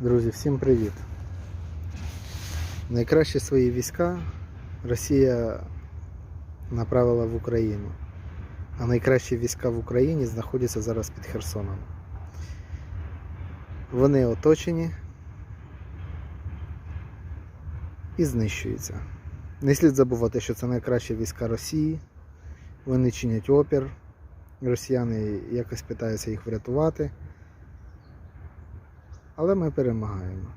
Друзі, всім привіт! Найкращі свої війська Росія направила в Україну, а найкращі війська в Україні знаходяться зараз під Херсоном. Вони оточені і знищуються. Не слід забувати, що це найкращі війська Росії. Вони чинять опір. Росіяни якось питаються їх врятувати. Але ми перемагаємо.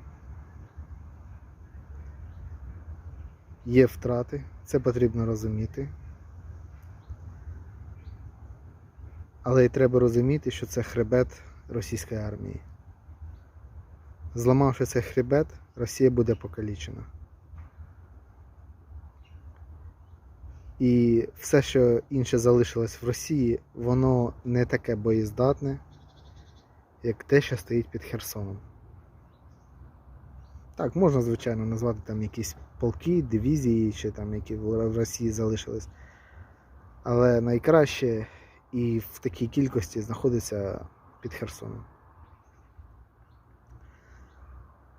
Є втрати, це потрібно розуміти. Але й треба розуміти, що це хребет російської армії. Зламавши цей хребет, Росія буде покалічена. І все, що інше залишилось в Росії, воно не таке боєздатне, як те, що стоїть під Херсоном. Так, можна, звичайно, назвати там якісь полки, дивізії, чи там які в Росії залишились. Але найкраще і в такій кількості знаходиться під Херсоном.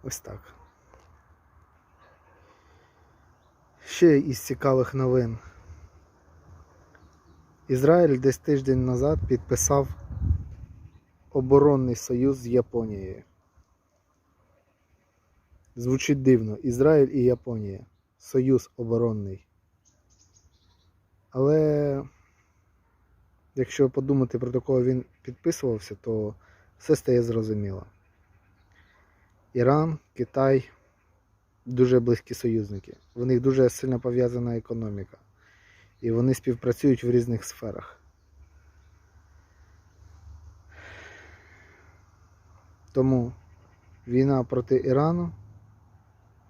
Ось так. Ще із цікавих новин. Ізраїль десь тиждень назад підписав оборонний союз з Японією. Звучить дивно. Ізраїль і Японія. Союз оборонний. Але якщо подумати про кого він підписувався, то все стає зрозуміло. Іран, Китай дуже близькі союзники. В них дуже сильно пов'язана економіка. І вони співпрацюють в різних сферах. Тому війна проти Ірану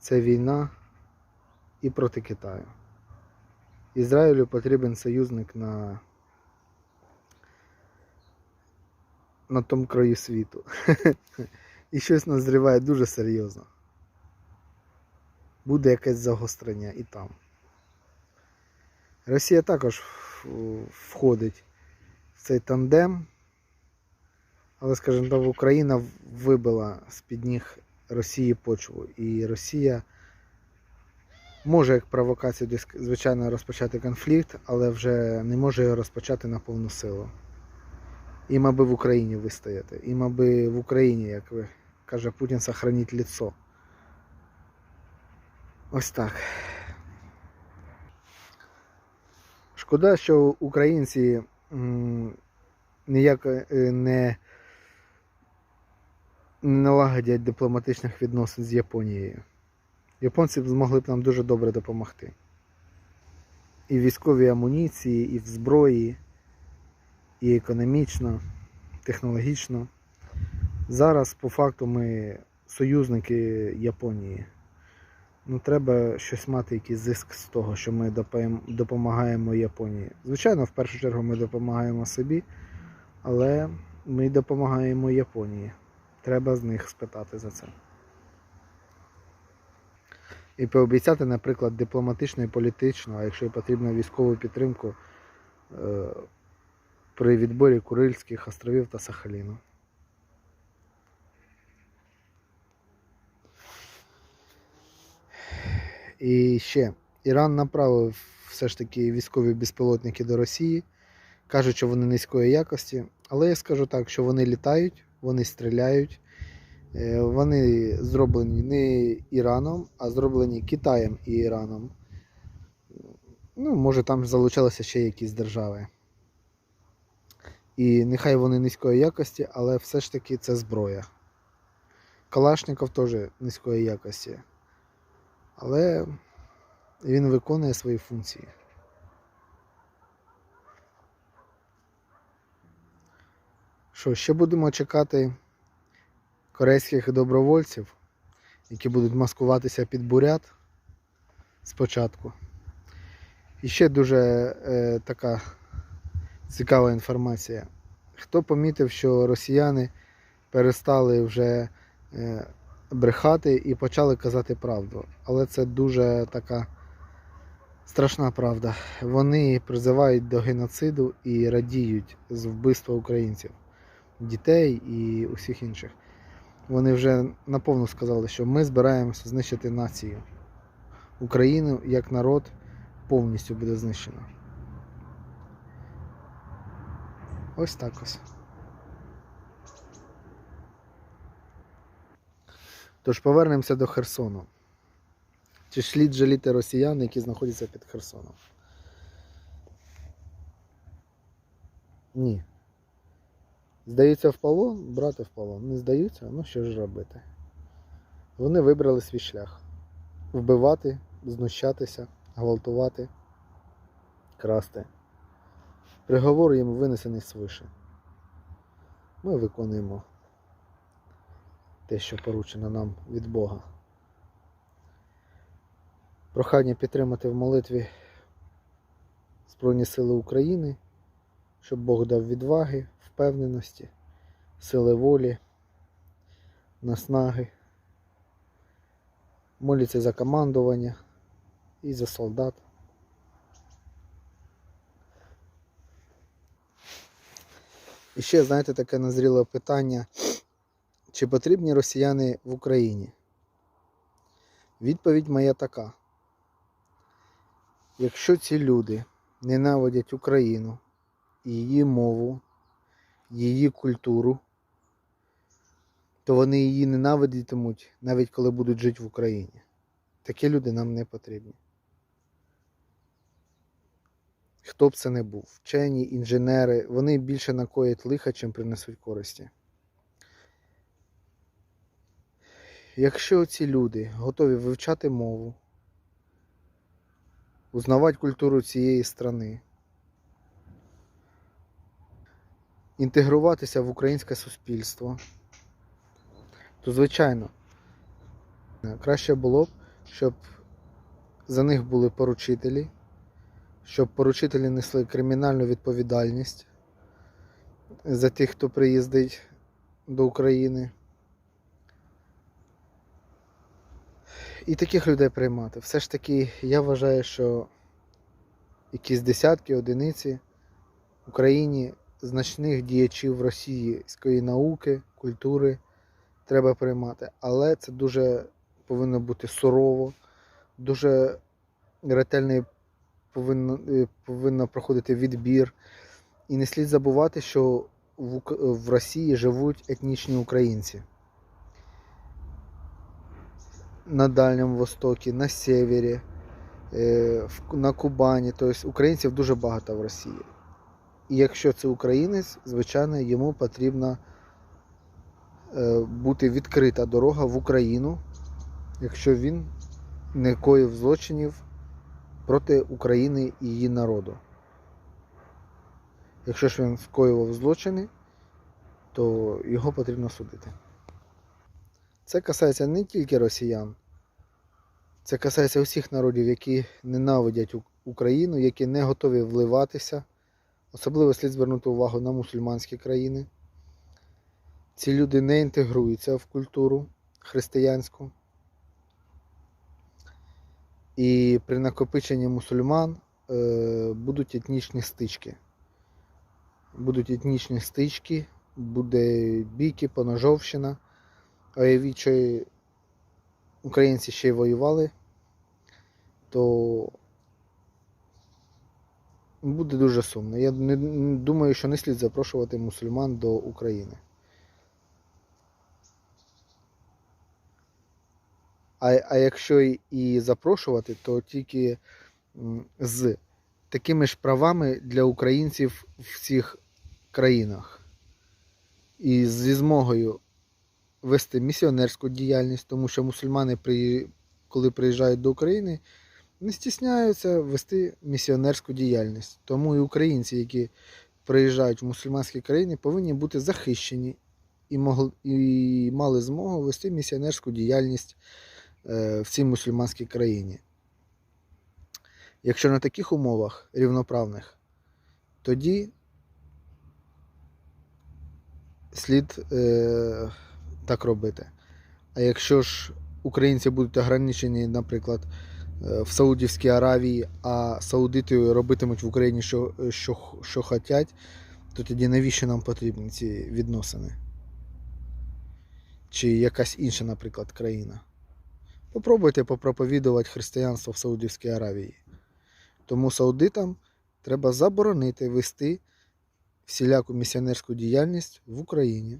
це війна і проти Китаю. Ізраїлю потрібен союзник на, на тому краю світу. І щось назріває дуже серйозно. Буде якесь загострення і там. Росія також входить в цей тандем, але, скажімо так, Україна вибила з-під ніг Росії почву. І Росія може як провокацію, звичайно, розпочати конфлікт, але вже не може його розпочати на повну силу. Їм аби в Україні вистояти. Їм аби в Україні, як каже Путін, сохранить лицо. Ось так. Шкода, що українці ніяк е, не не налагодять дипломатичних відносин з Японією. Японці б змогли б нам дуже добре допомогти. І в військовій амуніції, і в зброї, і економічно, технологічно. Зараз по факту ми союзники Японії. Ну, треба щось мати, якийсь зиск з того, що ми допомагаємо Японії. Звичайно, в першу чергу ми допомагаємо собі, але ми допомагаємо Японії. Треба з них спитати за це. І пообіцяти, наприклад, дипломатичну і політичну, а якщо потрібно військову підтримку е, при відборі Курильських островів та Сахаліну. І ще Іран направив все ж таки військові безпілотники до Росії. Кажуть, що вони низької якості. Але я скажу так, що вони літають, вони стріляють. Е, Вони зроблені не Іраном, а зроблені Китаєм і Іраном. Ну, може там залучалися ще якісь держави. І нехай вони низької якості, але все ж таки це зброя. Калашников теж низької якості. Але він виконує свої функції. Що, ще будемо чекати корейських добровольців, які будуть маскуватися під бурят спочатку. І ще дуже е, така цікава інформація. Хто помітив, що росіяни перестали вже е, брехати і почали казати правду. Але це дуже така страшна правда. Вони призивають до геноциду і радіють з вбивства українців, дітей і усіх інших. Вони вже наповну сказали, що ми збираємося знищити націю. Україну як народ повністю буде знищено. Ось так ось. Тож повернемося до Херсону. Чи слід жаліти росіян, які знаходяться під Херсоном? Ні. Здаються в полон, брати в полон. Не здаються, ну що ж робити? Вони вибрали свій шлях. Вбивати, знущатися, гвалтувати, красти. Приговор їм винесений свише. Ми виконуємо те, що поручено нам від Бога. Прохання підтримати в молитві Збройні Сили України, щоб Бог дав відваги, впевненості, сили волі, наснаги. Моліться за командування і за солдат. І ще, знаєте, таке назріле питання, чи потрібні росіяни в Україні? Відповідь моя така. Якщо ці люди ненавидять Україну, її мову, її культуру, то вони її ненавидітимуть навіть коли будуть жити в Україні. Такі люди нам не потрібні. Хто б це не був, вчені, інженери, вони більше накоять лиха, чим принесуть користі. Якщо ці люди готові вивчати мову, узнавати культуру цієї страни, інтегруватися в українське суспільство, то звичайно краще було б, щоб за них були поручителі, щоб поручителі несли кримінальну відповідальність за тих, хто приїздить до України. І таких людей приймати. Все ж таки, я вважаю, що якісь десятки, одиниці в Україні значних діячів російської науки, культури треба приймати. Але це дуже повинно бути сурово, дуже ретельний повинно, е, повинно проходити відбір. І не слід забувати, що в, в Росії живуть етнічні українці. На Дальньому Востокі, на Севері, е, на Кубані. Тобто українців дуже багато в Росії. І якщо це українець, звичайно, йому потрібна е, бути відкрита дорога в Україну, якщо він не коїв злочинів проти України і її народу. Якщо ж він скоював злочини, то його потрібно судити. Це касається не тільки росіян, це касається усіх народів, які ненавидять Україну, які не готові вливатися. Особливо слід звернути увагу на мусульманські країни. Ці люди не інтегруються в культуру християнську. І при накопиченні мусульман е, будуть етнічні стички. Будуть етнічні стички, буде бійки, поножовщина. Уявіть, що українці ще й воювали, то буде дуже сумно. Я не думаю, що не слід запрошувати мусульман до України. А, а якщо і- запрошувати, то тільки з такими ж правами для українців в цих країнах. І зі змогою вести місіонерську діяльність, тому що мусульмани, при, коли приїжджають до України, не стісняються вести місіонерську діяльність. Тому і українці, які приїжджають в мусульманські країни, повинні бути захищені і, могли, і мали змогу вести місіонерську діяльність е, в цій мусульманській країні. Якщо на таких умовах рівноправних, тоді слід е, так робити. А якщо ж українці будуть ограничені, наприклад, в Саудівській Аравії, а саудити робитимуть в Україні, що, що, що хотять, то тоді навіщо нам потрібні ці відносини? чи якась інша, наприклад, країна. Попробуйте попроповідувати християнство в Саудівській Аравії. Тому саудитам треба заборонити вести всіляку місіонерську діяльність в Україні.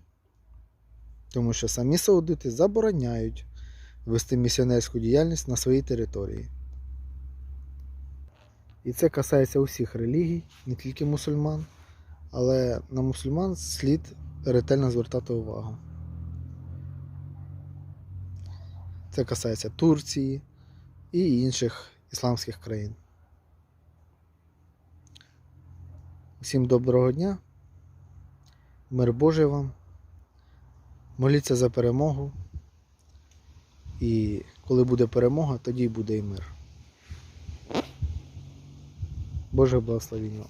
Тому що самі саудити забороняють вести місіонерську діяльність на своїй території. І це касається усіх релігій, не тільки мусульман, але на мусульман слід ретельно звертати увагу. Це касається Турції і інших ісламських країн. Всім доброго дня. Мир Божий вам. Моліться за перемогу. І коли буде перемога, тоді буде і мир. Боже благословіння вам.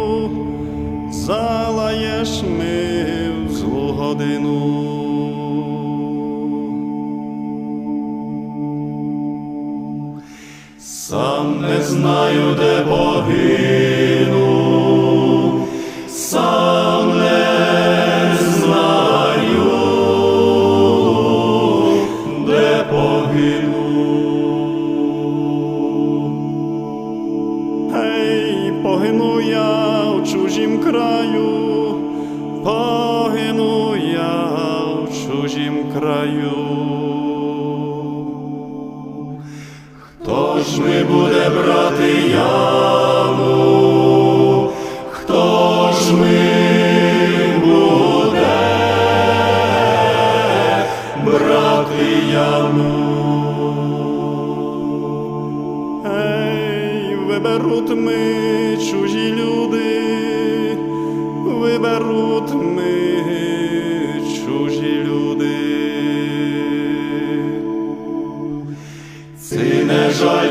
залаєш ми в злу годину. Сам не знаю, де погину, краю. Хто ж ми буде брати яму? Хто ж ми буде брати? Ей, виберуть ми чужі люди,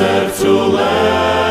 серцю лежав,